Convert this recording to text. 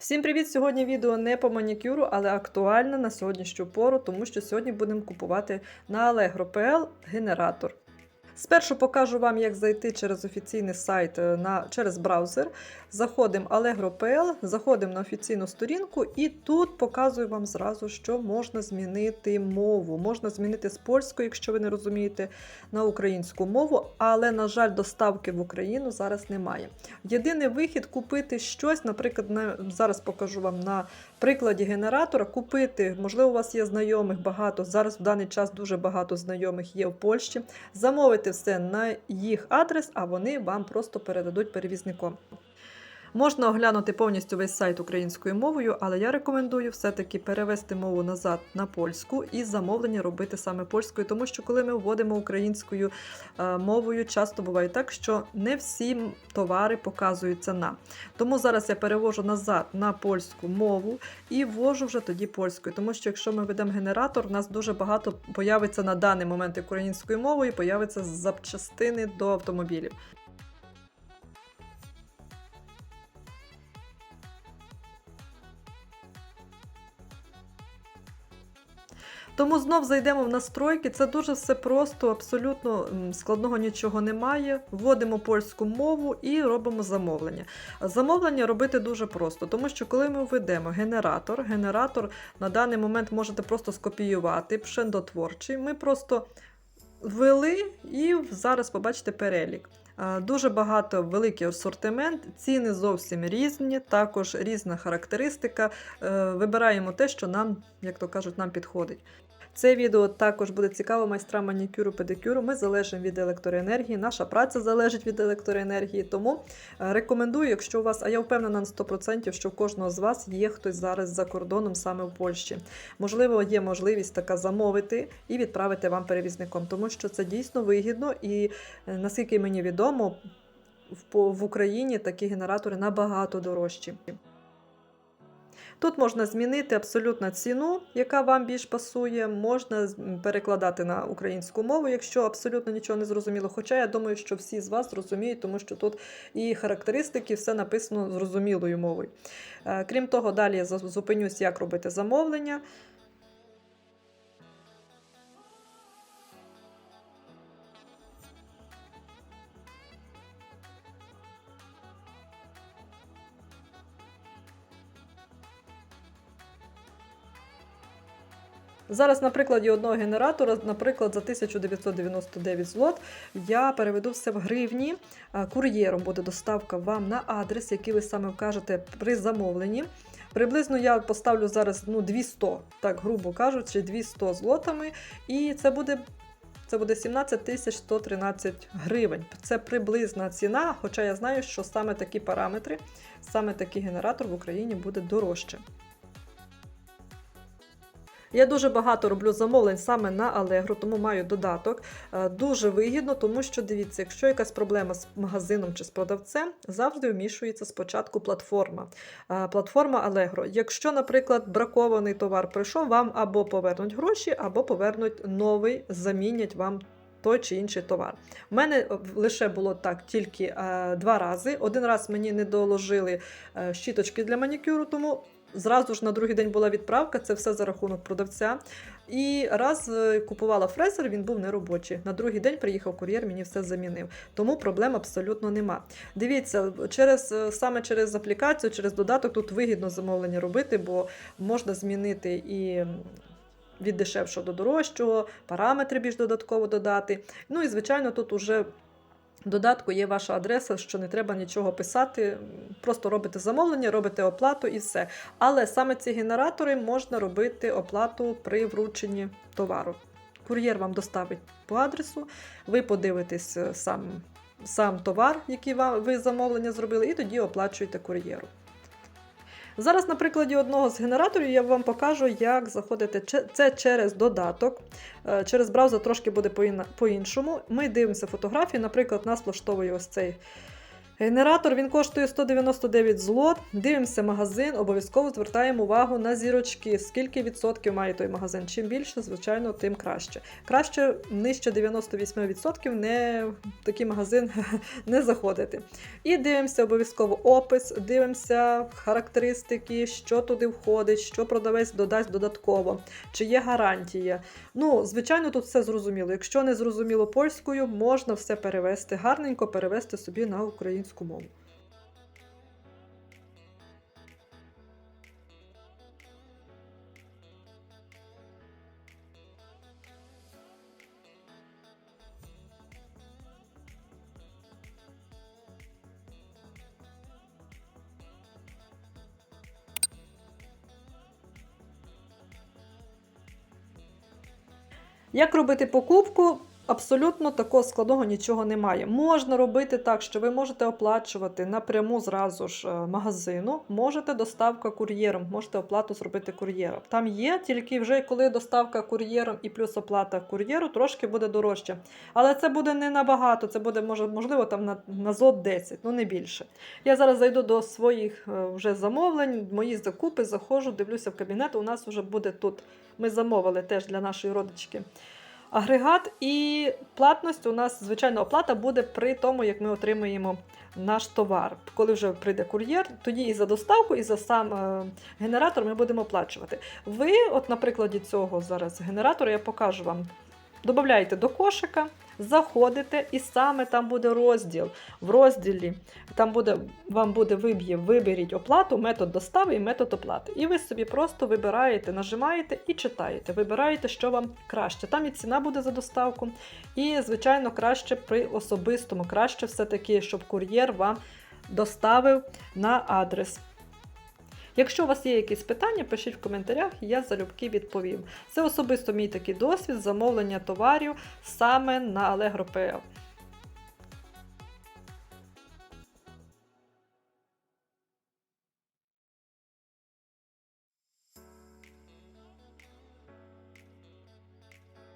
Всім привіт! Сьогодні відео не по манікюру, але актуальне на сьогоднішню пору, тому що сьогодні будемо купувати на Allegro.pl генератор. Спершу покажу вам, як зайти через офіційний сайт е, на, через браузер. Заходимо Allegro.pl, заходимо на офіційну сторінку, і тут показую вам зразу, що можна змінити мову. Можна змінити з польської, якщо ви не розумієте, на українську мову, але, на жаль, доставки в Україну зараз немає. Єдиний вихід купити щось, наприклад, на, зараз покажу вам на прикладі генератора, купити, можливо, у вас є знайомих багато. Зараз в даний час дуже багато знайомих є в Польщі. Замовити все на їх адрес, а вони вам просто передадуть перевізником. Можна оглянути повністю весь сайт українською мовою, але я рекомендую все-таки перевести мову назад на польську і замовлення робити саме польською, тому що коли ми вводимо українською е, мовою, часто буває так, що не всі товари показуються на. Тому зараз я перевожу назад на польську мову і ввожу вже тоді польською. Тому що якщо ми ведемо генератор, у нас дуже багато появиться на даний момент українською мовою, появиться запчастини до автомобілів. Тому знов зайдемо в настройки. Це дуже все просто, абсолютно складного нічого немає. Вводимо польську мову і робимо замовлення. Замовлення робити дуже просто, тому що коли ми введемо генератор, генератор на даний момент можете просто скопіювати пшендотворчий. Ми просто ввели і зараз побачите перелік. Дуже багато великий асортимент, ціни зовсім різні, також різна характеристика. Е, Вибираємо те, що нам, як то кажуть, нам підходить. Це відео також буде цікаво майстрам манікюру, педикюру. Ми залежимо від електроенергії, наша праця залежить від електроенергії. Тому е, рекомендую, якщо у вас, а я впевнена на 100%, що в кожного з вас є хтось зараз за кордоном, саме в Польщі. Можливо, є можливість така замовити і відправити вам перевізником, тому що це дійсно вигідно і е, наскільки мені відомо, в Україні такі генератори набагато дорожчі. Тут можна змінити абсолютно ціну, яка вам більш пасує. Можна перекладати на українську мову, якщо абсолютно нічого не зрозуміло. Хоча я думаю, що всі з вас зрозуміють, тому що тут і характеристики, все написано зрозумілою мовою. Е, Крім того, далі я зупинюсь, як робити замовлення. Зараз на прикладі одного генератора, наприклад, за 1999 злот, я переведу все в гривні. Е, Кур'єром буде доставка вам на адрес, який ви саме вкажете при замовленні. Приблизно я поставлю зараз ну, 200, так грубо кажучи, 200 злотами, і це буде. Це буде 17 113 гривень. Це приблизна ціна, хоча я знаю, що саме такі параметри, саме такий генератор в Україні буде дорожче. Я дуже багато роблю замовлень саме на Allegro, тому маю додаток. Е, Дуже вигідно, тому що дивіться, якщо якась проблема з магазином чи з продавцем, завжди вмішується спочатку платформа. Е, Платформа Allegro. Якщо, наприклад, бракований товар прийшов, вам або повернуть гроші, або повернуть новий, замінять вам. Той чи інший товар. У мене е, лише було так тільки е, два рази. Один раз мені не доложили е, щіточки для манікюру, тому Зразу ж на другий день була відправка, це все за рахунок продавця. І раз е, купувала фрезер, він був неробочий. На другий день приїхав кур'єр, мені все замінив. Тому проблем абсолютно нема. Дивіться, через е, саме через аплікацію, через додаток тут вигідно замовлення робити, бо можна змінити і. Від дешевшого до дорожчого, параметри більш додатково додати. Ну і звичайно, тут уже додатку є ваша адреса, що не треба нічого писати. Просто робите замовлення, робите оплату і все. Але саме ці генератори можна робити оплату при врученні товару. Кур'єр вам доставить по адресу, ви подивитесь е, сам, сам товар, який ви замовлення зробили, і тоді оплачуєте кур'єру. Зараз на прикладі одного з генераторів я вам покажу, як заходити це через додаток. Е, Через браузер трошки буде по-іншому. Ми дивимося фотографії. Наприклад, нас влаштовує ось цей Генератор він коштує 199 злот. Дивимося магазин, обов'язково звертаємо увагу на зірочки. Скільки відсотків має той магазин? Чим більше, звичайно, тим краще. Краще нижче 98% не в такий магазин не заходити. І дивимося обов'язково опис, дивимося характеристики, що туди входить, що продавець додасть додатково, чи є гарантія. Ну, звичайно, тут все зрозуміло. Якщо не зрозуміло польською, можна все перевести, гарненько перевести собі на українську мову. Як робити покупку? Абсолютно такого складного нічого немає. Можна робити так, що ви можете оплачувати напряму зразу ж е, магазину, можете доставка кур'єром, можете оплату зробити кур'єром. Там є, тільки вже коли доставка кур'єром і плюс оплата кур'єру, трошки буде дорожче. Але це буде не набагато, це буде може, можливо там на, на злот 10, ну не більше. Я зараз зайду до своїх е, вже замовлень, мої закупи, заходжу, дивлюся в кабінет. У нас вже буде тут. Ми замовили теж для нашої родички агрегат, і платність у нас, звичайно, оплата буде при тому, як ми отримуємо наш товар. Коли вже прийде кур'єр, тоді і за доставку, і за сам е, генератор ми будемо оплачувати. Ви, от на прикладі цього зараз генератора, я покажу вам. Додаєте до кошика, заходите, і саме там буде розділ. В розділі там буде, вам буде виб'є виберіть оплату, метод достави і метод оплати. І ви собі просто вибираєте, нажимаєте і читаєте. Вибираєте, що вам краще. Там і ціна буде за доставку. І, звичайно, краще при особистому, краще все-таки, щоб кур'єр вам доставив на адрес. Якщо у вас є якісь питання, пишіть в коментарях, я залюбки відповім. Це особисто мій такий досвід замовлення товарів саме на Allegro.pl.